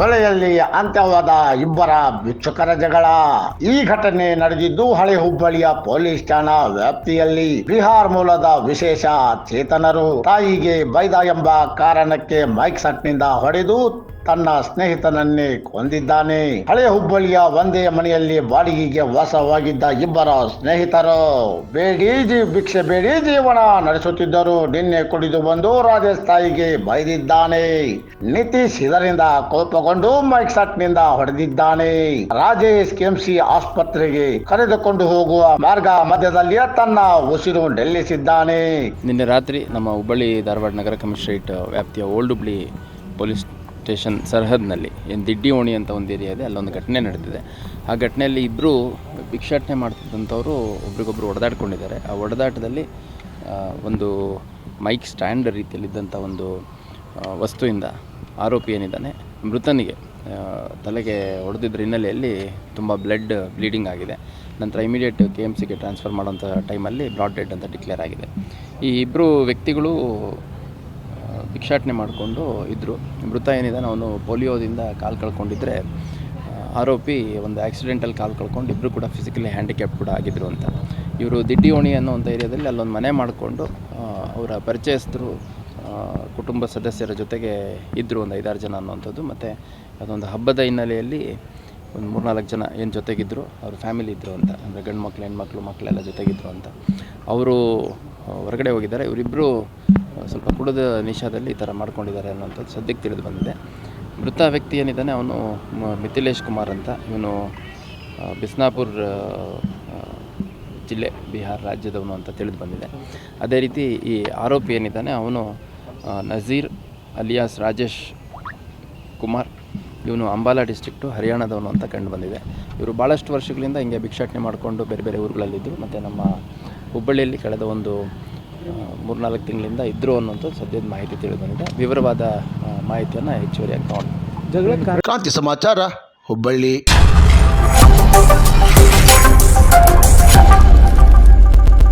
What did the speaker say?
ಮನೆಯಲ್ಲಿ ಅಂತ್ಯವಾದ ಇಬ್ಬರ ಬಿಚ್ಚುಕರ ಜಗಳ. ಈ ಘಟನೆ ನಡೆದಿದ್ದು ಹಳೆ ಹುಬ್ಬಳ್ಳಿಯ ಪೊಲೀಸ್ ಠಾಣಾ ವ್ಯಾಪ್ತಿಯಲ್ಲಿ. ಬಿಹಾರ್ ಮೂಲದ ವಿಶೇಷ ಚೇತನರು ತಾಯಿಗೆ ಬೈದ ಎಂಬ ಕಾರಣಕ್ಕೆ ಮೈಕ್ ಸಟ್ನಿಂದ ಹೊಡೆದು ತನ್ನ ಸ್ನೇಹಿತನನ್ನೇ ಕೊಂದಿದ್ದಾನೆ. ಹಳೆ ಹುಬ್ಬಳ್ಳಿಯ ಒಂದೇ ಮನೆಯಲ್ಲಿ ಬಾಡಿಗೆಗೆ ವಾಸವಾಗಿದ್ದ ಇಬ್ಬರ ಸ್ನೇಹಿತರು, ಬೇಡಿ ಜೀವ ಭಿಕ್ಷೆ ಬೇಡಿ, ಜೀವನ ನಡೆಸುತ್ತಿದ್ದರು. ನಿನ್ನೆ ಕುಡಿದು ಬಂದು ರಾಜೇಶ್ ತಾಯಿಗೆ ಬೈದಿದ್ದಾನೆ. ನಿತೀಶ್ ಇದರಿಂದ ಕೋಪಗೊಂಡು ಮೈಕ್ ಸಟ್ನಿಂದ ಹೊಡೆದಿದ್ದಾನೆ. ರಾಜೇಶ್ ಕೆಎಂಸಿ ಆಸ್ಪತ್ರೆಗೆ ಕರೆದುಕೊಂಡು ಹೋಗುವ ಮಾರ್ಗ ಮಧ್ಯದಲ್ಲಿ ತನ್ನ ಉಸಿರು ನಿಲ್ಲಿಸಿದ್ದಾನೆ ನಿನ್ನೆ ರಾತ್ರಿ ನಮ್ಮ ಹುಬ್ಬಳ್ಳಿ ಧಾರವಾಡ ನಗರ ಕಮಿಷನರೇಟ್ ವ್ಯಾಪ್ತಿಯ ಓಲ್ಡ್ ಹುಬ್ಳಿ ಪೊಲೀಸ್ ಸ್ಟೇಷನ್ ಸರ್ಹದ್ನಲ್ಲಿ, ಏನು ದಿಡ್ಡಿ ಓಣಿ ಅಂತ ಒಂದು ಏರಿಯಾ ಇದೆ, ಅಲ್ಲೊಂದು ಘಟನೆ ನಡೆದಿದೆ. ಆ ಘಟನೆಯಲ್ಲಿ ಇಬ್ಬರು ಭಿಕ್ಷಾಟನೆ ಮಾಡ್ತಿದ್ದಂಥವರು ಒಬ್ರಿಗೊಬ್ರು ಹೊಡೆದಾಡ್ಕೊಂಡಿದ್ದಾರೆ ಆ ಹೊಡೆದಾಟದಲ್ಲಿ ಒಂದು ಮೈಕ್ ಸ್ಟ್ಯಾಂಡ್ ರೀತಿಯಲ್ಲಿದ್ದಂಥ ಒಂದು ವಸ್ತುವಿಂದ ಆರೋಪಿ ಏನಿದ್ದಾನೆ, ಮೃತನಿಗೆ ತಲೆಗೆ ಹೊಡೆದಿದ್ದರ ಹಿನ್ನೆಲೆಯಲ್ಲಿ ತುಂಬ ಬ್ಲಡ್ ಬ್ಲೀಡಿಂಗ್ ಆಗಿದೆ. ನಂತರ ಇಮಿಡಿಯೇಟ್ ಕೆ ಎಂ ಸಿಗೆ ಟ್ರಾನ್ಸ್ಫರ್ ಮಾಡೋಂಥ ಟೈಮಲ್ಲಿ ಬ್ಲಾಡ್ ಡೆಡ್ ಅಂತ ಡಿಕ್ಲೇರ್ ಆಗಿದೆ. ಈ ಇಬ್ಬರು ವ್ಯಕ್ತಿಗಳು ಭಿಕ್ಷಾಟನೆ ಮಾಡಿಕೊಂಡು ಇದ್ದರು ಮೃತ ಏನಿದ್ದಾನೆ ಅವನು ಪೋಲಿಯೋದಿಂದ ಕಾಲು ಕಳ್ಕೊಂಡಿದ್ದರೆ ಆರೋಪಿ ಒಂದು ಆಕ್ಸಿಡೆಂಟಲ್ಲಿ ಕಾಲು ಕಳ್ಕೊಂಡು ಇಬ್ಬರು ಕೂಡ ಫಿಸಿಕಲಿ ಹ್ಯಾಂಡಿಕ್ಯಾಪ್ ಕೂಡ ಆಗಿದ್ದರು ಅಂತ. ಇವರು ದಿಡ್ಡಿ ಓಣಿ ಅನ್ನೋ ಒಂದು ಏರಿಯಾದಲ್ಲಿ ಅಲ್ಲೊಂದು ಮನೆ ಮಾಡಿಕೊಂಡು ಅವರ ಪರಿಚಯಸ್ಥರು ಕುಟುಂಬ ಸದಸ್ಯರ ಜೊತೆಗೆ ಇದ್ದರು ಒಂದು ಐದಾರು ಜನ ಅನ್ನೋವಂಥದ್ದು. ಮತ್ತು ಅದೊಂದು ಹಬ್ಬದ ಹಿನ್ನೆಲೆಯಲ್ಲಿ ಒಂದು ಮೂರ್ನಾಲ್ಕು ಜನ ಏನು ಜೊತೆಗಿದ್ದರು ಅವ್ರ ಫ್ಯಾಮಿಲಿ ಇದ್ದರು ಅಂತ. ಅಂದರೆ ಗಂಡು ಮಕ್ಕಳು ಹೆಣ್ಮಕ್ಳು ಮಕ್ಕಳೆಲ್ಲ ಜೊತೆಗಿದ್ದರು ಅಂತ. ಅವರು ಹೊರಗಡೆ ಹೋಗಿದ್ದಾರೆ. ಇವರಿಬ್ಬರು ಸ್ವಲ್ಪ ಕುಡಿದ ನಿಷಾದಲ್ಲಿ ಈ ಥರ ಮಾಡ್ಕೊಂಡಿದ್ದಾರೆ ಅನ್ನೋಂಥದ್ದು ಸದ್ಯಕ್ಕೆ ತಿಳಿದು ಬಂದಿದೆ. ಮೃತ ವ್ಯಕ್ತಿ ಏನಿದ್ದಾನೆ, ಅವನು ಮಿಥಿಲೇಶ್ ಕುಮಾರ್ ಅಂತ. ಇವನು ಬಿಸ್ನಾಪುರ್ ಜಿಲ್ಲೆ, ಬಿಹಾರ್ ರಾಜ್ಯದವನು ಅಂತ ತಿಳಿದು ಬಂದಿದೆ. ಅದೇ ರೀತಿ ಈ ಆರೋಪಿ ಏನಿದ್ದಾನೆ, ಅವನು ನಜೀರ್ ಅಲಿಯಾಸ್ ರಾಜೇಶ್ ಕುಮಾರ್. ಇವನು ಅಂಬಾಲಾ ಡಿಸ್ಟ್ರಿಕ್ಟು, ಹರಿಯಾಣದವನು ಅಂತ ಕಂಡು ಬಂದಿದೆ. ಇವರು ಭಾಳಷ್ಟು ವರ್ಷಗಳಿಂದ ಹಿಂಗೆ ಭಿಕ್ಷಾಟನೆ ಮಾಡಿಕೊಂಡು ಬೇರೆ ಬೇರೆ ಊರುಗಳಲ್ಲಿದ್ದರು. ಮತ್ತು ನಮ್ಮ ಹುಬ್ಬಳ್ಳಿಯಲ್ಲಿ ಕಳೆದ ಒಂದು ಮೂರು ನಾಲ್ಕು ತಿಂಗಳಿಂದ ಇದ್ರು ಅನ್ನೋಂಥದ್ದು ಸದ್ಯದ ಮಾಹಿತಿ ತಿಳಿದು ಬಂದಿದೆ. ವಿವರವಾದ ಮಾಹಿತಿಯನ್ನು ಹೆಚ್ಚುವರಿಯಾಗಿ ತಗೊಂಡು ಕ್ರಾಂತಿ ಸಮಾಚಾರ ಹುಬ್ಬಳ್ಳಿ.